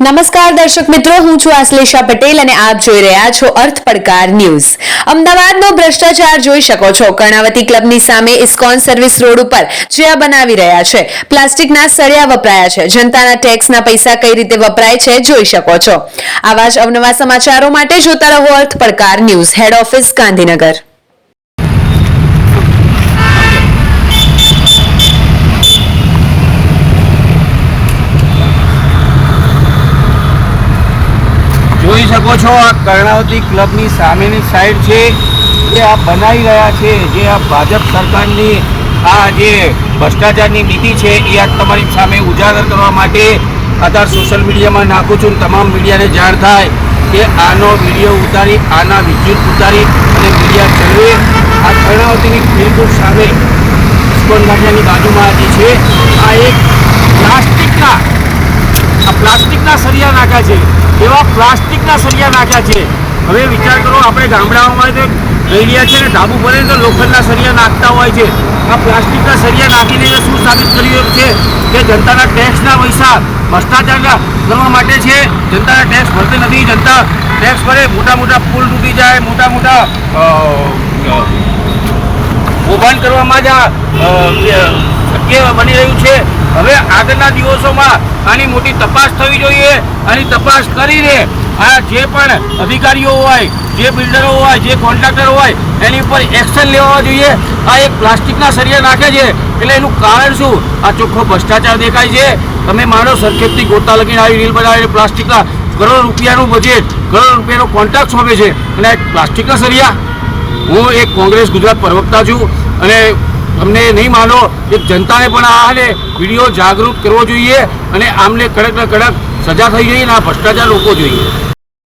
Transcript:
નમસ્કાર દર્શક મિત્રો, હું છું આશ્લેષા પટેલ અને આપ જોઈ રહ્યા છો અર્થ પડકાર ન્યૂઝ. અમદાવાદનો ભ્રષ્ટાચાર જોઈ શકો છો. કર્ણાવતી ક્લબની સામે ઇસ્કોન સર્વિસ રોડ ઉપર જ્યાં બનાવી રહ્યા છે. પ્લાસ્ટિકના સળિયા વપરાયા છે. જનતાના ટેક્સના પૈસા કઈ રીતે વપરાય છે, જોઈ શકો છો. આવા જ અવનવા સમાચારો માટે જોતા રહો અર્થ પડકાર ન્યૂઝ. હેડ ઓફિસ ગાંધીનગર. જોઈ શકો છો આ કર્ણાવતી ક્લબની સામેની સાઈડ છે, જે આ બનાવી રહ્યા છે, જે આ ભાજપ સરકારની આ જે ભ્રષ્ટાચારની નીતિ છે, એ આ તમારી સામે ઉજાગર કરવા માટે અત્યારે સોશિયલ મીડિયામાં નાખું છું. તમામ મીડિયાને જાણ થાય કે આનો વીડિયો ઉતારી, આના વિદ્યુત ઉતારી અને મીડિયા ચલાવે. આ કર્ણાવતીની બિલકુલ સામે ઇસ્કોન ગાંઠિયાની બાજુમાં જે છે, આ એક પ્લાસ્ટિકના, આ પ્લાસ્ટિકના સરિયા નાખ્યા છે. એવા પ્લાસ્ટિકના સળિયા નાખ્યા છે. હવે વિચાર કરો, આપણે ગામડાઓમાં તો રહ્યા છે ને ઢાબુ ભરે તો લોખંડના સળિયા નાખતા હોય છે. આ પ્લાસ્ટિકના સળિયા નાખીને શું સાબિત કર્યું છે કે જનતાના ટેક્સના પૈસા ભ્રષ્ટાચારના કરવા માટે છે. જનતાના ટેક્સ ભરતી નથી. જનતા ટેક્સ ભરે, મોટા મોટા પુલ તૂટી જાય, મોટા મોટા કૌભાંડ કરવામાં જ આ બની રહ્યું છે. હવે આગળના દિવસોમાં આની મોટી તપાસ થવી જોઈએ આની તપાસ કરીને આ જે પણ અધિકારીઓ હોય, જે બિલ્ડરો હોય, જે કોન્ટ્રાક્ટર હોય, એની ઉપર એક્શન લેવા જોઈએ. આ એક પ્લાસ્ટિકના સરિયા નાખે છે. એટલે એનું કારણ શું? આ ચોખ્ખો ભ્રષ્ટાચાર દેખાય છે. તમે માનો સરખેપથી ગોતા લગીને આવી રીલ બનાવીને પ્લાસ્ટિકના કરોડ રૂપિયાનું બજેટ કરોડ રૂપિયાનો કોન્ટ્રાક્ટ સોંપે છે. અને આ પ્લાસ્ટિકના સરિયા હું એક કોંગ્રેસ ગુજરાત પ્રવક્તા છું અને તમને નહીં માનો કે જનતાને પણ આને વીડિયો જાગૃત કરવો જોઈએ અને આમને કડક ને કડક સજા થઈ જોઈએ અને આ ભ્રષ્ટાચાર રોકવો જોઈએ.